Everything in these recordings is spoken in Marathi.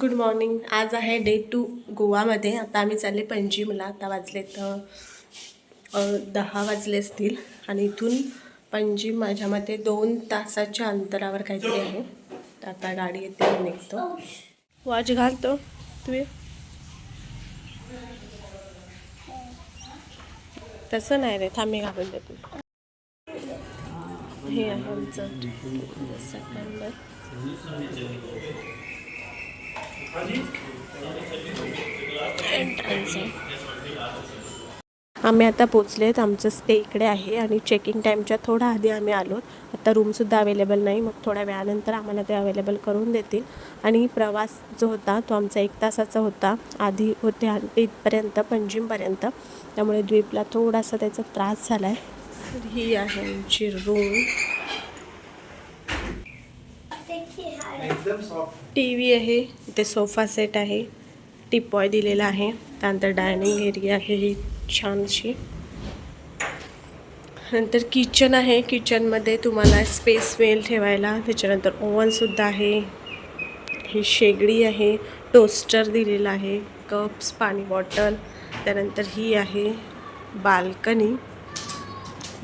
गुड मॉर्निंग आज आहे डे टू गोवामध्ये. आता आम्ही चालले पणजीमला. आता वाजलेत तर दहा वाजले असतील. आणि इथून पणजी माझ्या मते दोन तासाच्या अंतरावर काहीतरी आहे. तर आता गाडी येते आणि निघतो. वॉच घालतो तुम्ही तसं नाही रे. थांबी घालून देतो. हे आहे आमचं. सेकंड एंट्रन्स आहे. आम्ही आता पोचलेत. आमचं स्टे इकडे आहे आणि चेकिंग टाईमच्या थोडा आधी आम्ही आलो. आता रूमसुद्धा अवेलेबल नाही. मग थोड्या वेळानंतर आम्हाला ते अवेलेबल करून देतील. आणि प्रवास जो होता तो आमचा एक तासाचा होता. आधी होते इथपर्यंत पणजीमपर्यंत त्यामुळे द्वीपला थोडासा त्याचा त्रास झाला आहे ही आहे आमची रूम टी व्ही आहे इथे सोफा सेट आहे. टिपॉय दिलेला आहे. त्यानंतर डायनिंग एरिया आहे ही छानशी. नंतर किचन आहे. किचनमध्ये तुम्हाला स्पेस मेल ठेवायला. त्याच्यानंतर ओव्हनसुद्धा आहे. ही शेगडी आहे. टोस्टर दिलेला आहे. कप्स पाणी बॉटल त्यानंतर ही आहे बाल्कनी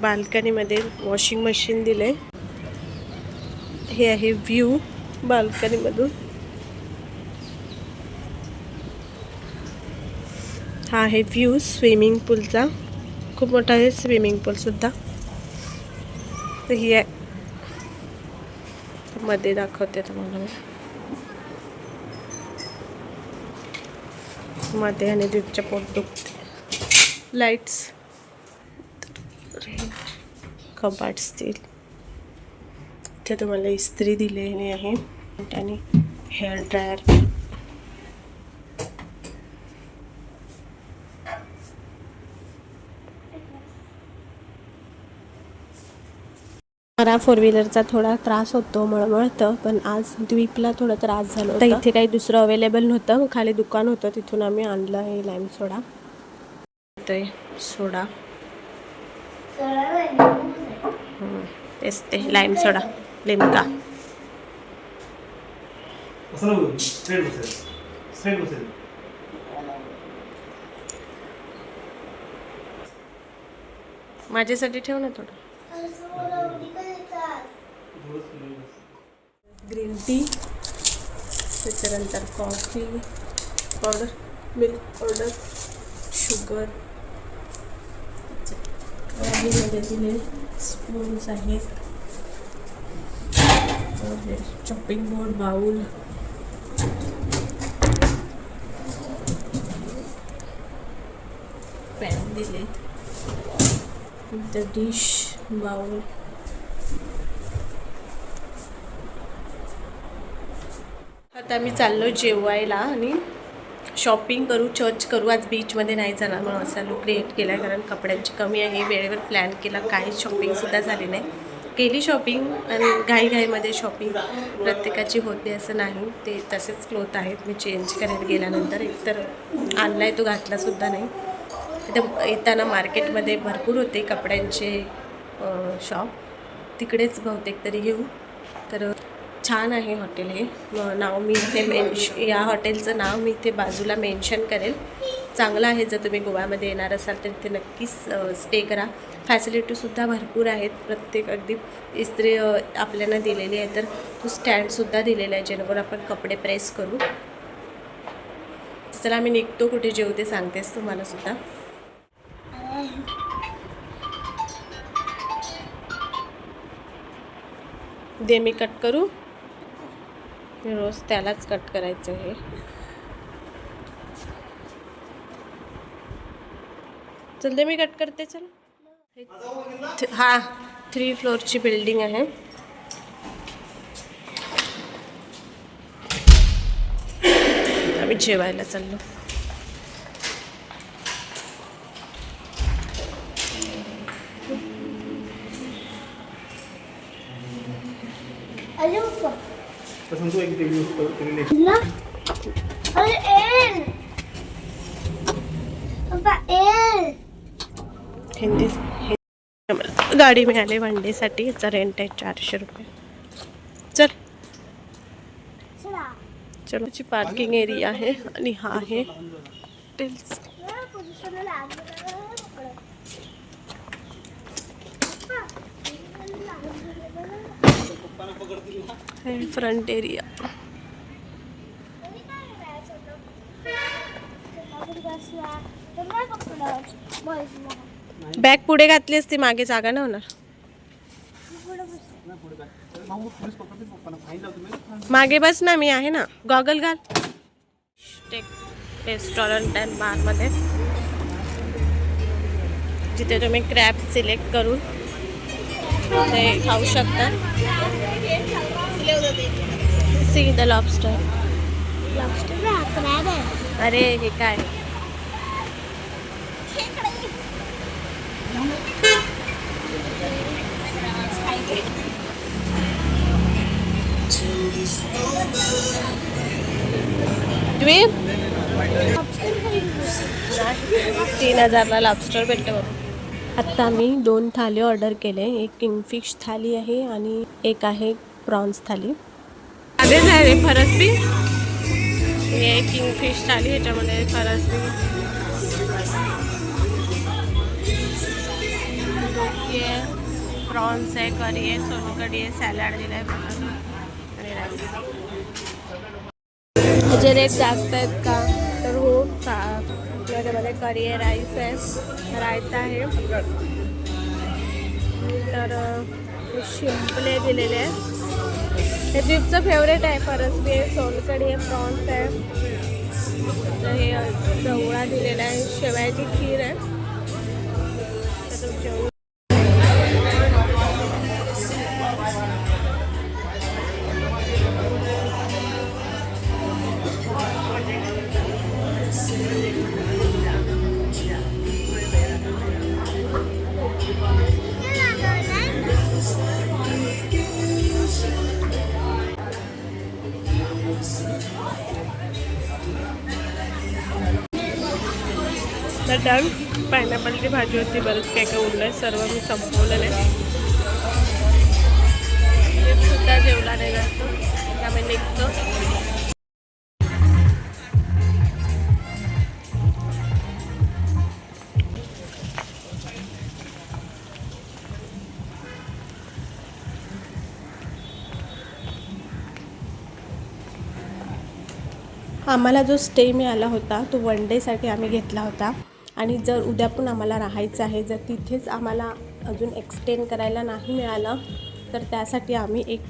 बाल्कनीमध्ये वॉशिंग मशीन दिले हे आहे व्ह्यू बाल्कनीमधून. हा आहे व्ह्यू स्विमिंग पूलचा खूप मोठा आहे स्विमिंग पूलसुद्धा तर ही आहे. मध्ये दाखवते तुम्हाला मी. मध्ये आणि द्वीपच्या पोट दुखते लाईट्स कपाट स्टील इथे तुम्हाला इस्त्री दिलेली आहे. आणि हेअर ड्रायर मला फोर व्हीलरचा थोडा त्रास होतो मळमळतं पण आज द्वीपला थोडा त्रास झाला होता. इथे काही दुसरं अवेलेबल नव्हतं. मग खाली दुकान होतं. तिथून आम्ही आणलं हे लाईम सोडा ते सोडा हम्म, तेच ते लाईम सोडा लिमका माझ्यासाठी ठेव ना थोडं. ग्रीन टी त्याच्यानंतर कॉफी पावडर मिल्क पावडर शुगरमध्ये दिले स्पून्स आहेत. चॉपिंग बोर्ड बाउल पॅन दिले नंतर डिश बाउल आता आम्ही चाललो जेवायला आणि शॉपिंग करू चर्च करू. आज बीचमध्ये नाही जाणार म्हणून असा लुक क्रिएट केला आहे कारण कपड्यांची कमी आहे. वेळेवर प्लॅन केला. काहीच शॉपिंगसुद्धा झाली नाही. केली शॉपिंग आणि घाईघाईमध्ये शॉपिंग प्रत्येकाची होते असं नाही. ते तसेच क्लोथ आहेत. मी चेंज करायला गेल्यानंतर एकतर आणला आहे तो घातलासुद्धा नाही. इथं येताना मार्केटमध्ये भरपूर होते कपड्यांचे शॉप तिकडेच बहुतेक तरी घेऊ. तर छान आहे हॉटेल हे. नाव मी इथे मेन्श या हॉटेलचं नाव मी इथे बाजूला मेन्शन करेल. चांगलं आहे जर तुम्ही गोव्यामध्ये येणार असाल तर इथे नक्कीच स्टे करा. फॅसिलिटीसुद्धा भरपूर आहेत. प्रत्येक अगदी इस्त्री आपल्याला दिलेली आहे तर तो स्टँडसुद्धा दिलेला आहे जेणेकरून आपण कपडे प्रेस करू. चला आम्ही निघतो कुठे जेवते सांगतेस तुम्हाला सुद्धा. दे मी कट करू. रोज त्यालाच कट करायचं हे चल दे मी कट करते चल. हा थ्री फ्लोअरची बिल्डिंग आहे. आम्ही जेवायला चाललो. तर सांगतो हिंदी गाडी मिळाली वन डेसाठी याचा रेंट आहे चारशे रुपये. चल. चलो. ची पार्किंग एरिया आहे आणि हा आहे हॉटेल्स हे फ्रंट एरिया बॅग पुढे घातली असती मागे जागा नाही होणार. मागे बस ना मी आहे ना. गॉगल घाल. रेस्टॉरंट अँड बारमध्ये जिथे तुम्ही क्रॅब सिलेक्ट करून ते खाऊ शकता. सी द लॉबस्टर अरे हे काय? तीन हजारला लॉबस्टर भेटतं बघ. आत्ता मी दोन थाली ऑर्डर केले. एक किंगफिश थाली आहे आणि एक आहे प्रॉन्स थाली. अरे नाही रे फरसबी. हे किंगफिश थाली ह्याच्यामध्ये फरसबी. प्रॉन्स आहे करी आहे सोलकढी आहे सॅलड दिलं आहे त्याचे रेट जास्त आहेत का? तर हो आपल्याकडे त्याच्यामध्ये करी आहे राईस आहे. रायता आहे. तर शिंपले दिलेले आहे हे दीपचं फेवरेट आहे फरसबी आहे सोलकडी आहे प्रॉन्स आहे. तर हे चवळा जवळा दिलेला आहे शेवयाची खीर आहे. तर डाळ पायनॅपलची भाजी होती बरंच काय काय उरलं आहे सर्व मी संपवलेलं आहे. सुद्धा जेवला नाही जास्त त्यामुळे निघतो. आम्हाला जो स्टे मिळाला होता तो वन डेसाठी आम्ही घेतला होता. आणि जर उद्या पण आम्हाला राहायचं आहे जर तिथेच आम्हाला अजून एक्सटेंड करायला नाही मिळालं तर त्यासाठी आम्ही एक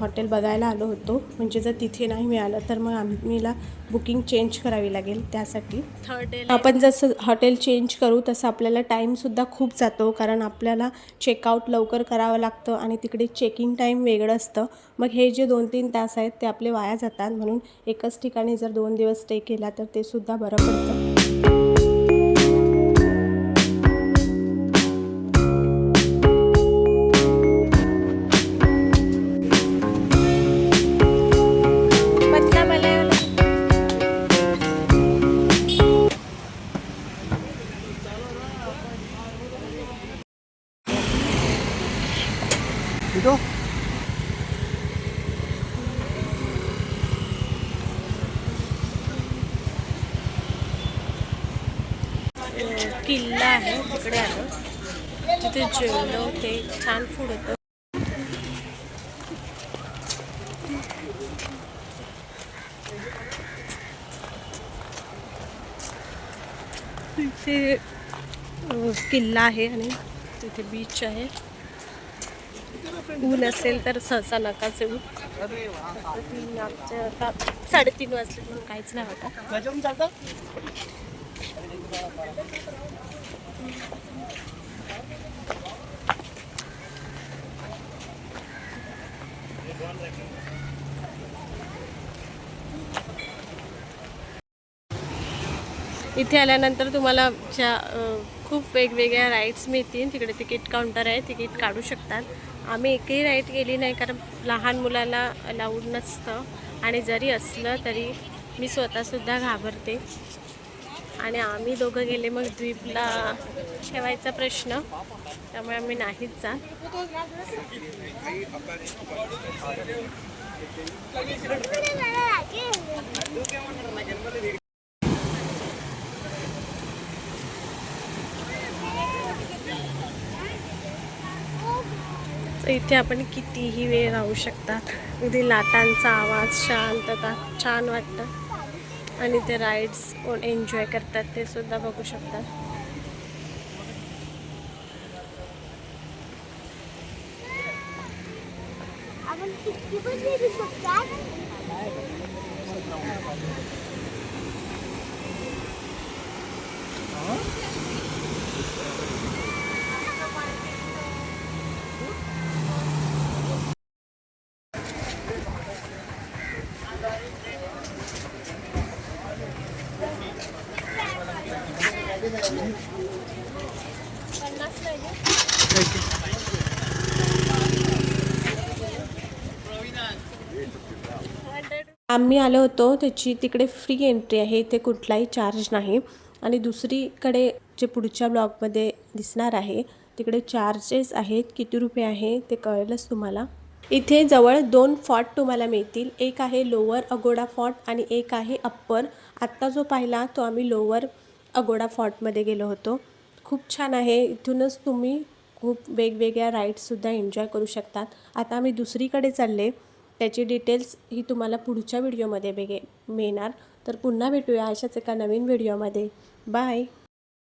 हॉटेल बघायला आलो होतो. म्हणजे जर तिथे नाही मिळालं तर मग आम्हीला बुकिंग चेंज करावी लागेल त्यासाठी. थर्ड डे आपण जसं हॉटेल चेंज करू तसं आपल्याला टाईमसुद्धा खूप जातो. कारण आपल्याला चेकआउट लवकर करावं लागतं आणि तिकडे चेकिंग टाईम वेगळं असतं. मग हे जे दोन तीन तास आहेत ते आपले वाया जातात. म्हणून एकच ठिकाणी जर दोन दिवस स्टे केला तर ते सुद्धा बरं पडतं. किल्ला आहे तिकडे आलो. तिथे जेवलो ते छान फूड होतं. तिथे किल्ला आहे आणि तिथे बीच आहे. ऊन असेल तर सहसा नकाच येऊ आमच्या आता साडेतीन वाजले म्हणून काहीच नाही होता. इथे आल्यानंतर तुम्हाला ज्या खूप वेगवेगळ्या राईड्स मिळतील. तिकडे तिकीट काउंटर आहे तिकीट काढू शकतात. आम्ही एकही राईड गेली नाही कारण लहान मुलाला अलाउड नसतं. आणि जरी असलं तरी मी स्वतःसुद्धा घाबरते. आणि आम्ही दोघं गेले मग द्वीपला ठेवायचा प्रश्न. त्यामुळे आम्ही नाहीच जात. इथे आपण कितीही वेळ राहू शकतात. अगदी लाटांचा आवाज शांतता छान वाटतं. आणि ते राईड्स कोण एन्जॉय करतात ते सुद्धा बघू शकतात. आपण आम्ही आलो होतो त्याची तिकडे फ्री एंट्री आहे इथे कुठलाही चार्ज नाही. आणि दुसरीकडे जे पुढच्या ब्लॉगमध्ये दिसणार आहे तिकडे चार्जेस आहेत किती रुपये आहे ते कळेलच तुम्हाला. इथे जवळ दोन फॉट तुम्हाला मिळतील. एक आहे लोअर अगोडा फॉट आणि एक आहे अप्पर आत्ता जो पाहिला तो आम्ही लोअर अगोडा फॉर्टमध्ये गेलो होतो. खूप छान आहे. इथूनच तुम्ही खूप वेगवेगळ्या राईड्ससुद्धा एन्जॉय करू शकतात. आता आम्ही दुसरीकडे चालले. त्याची डिटेल्स ही तुम्हाला पुढच्या व्हिडिओमध्ये वेगे मिळणार. तर पुन्हा भेटूया अशाच एका नवीन व्हिडिओमध्ये बाय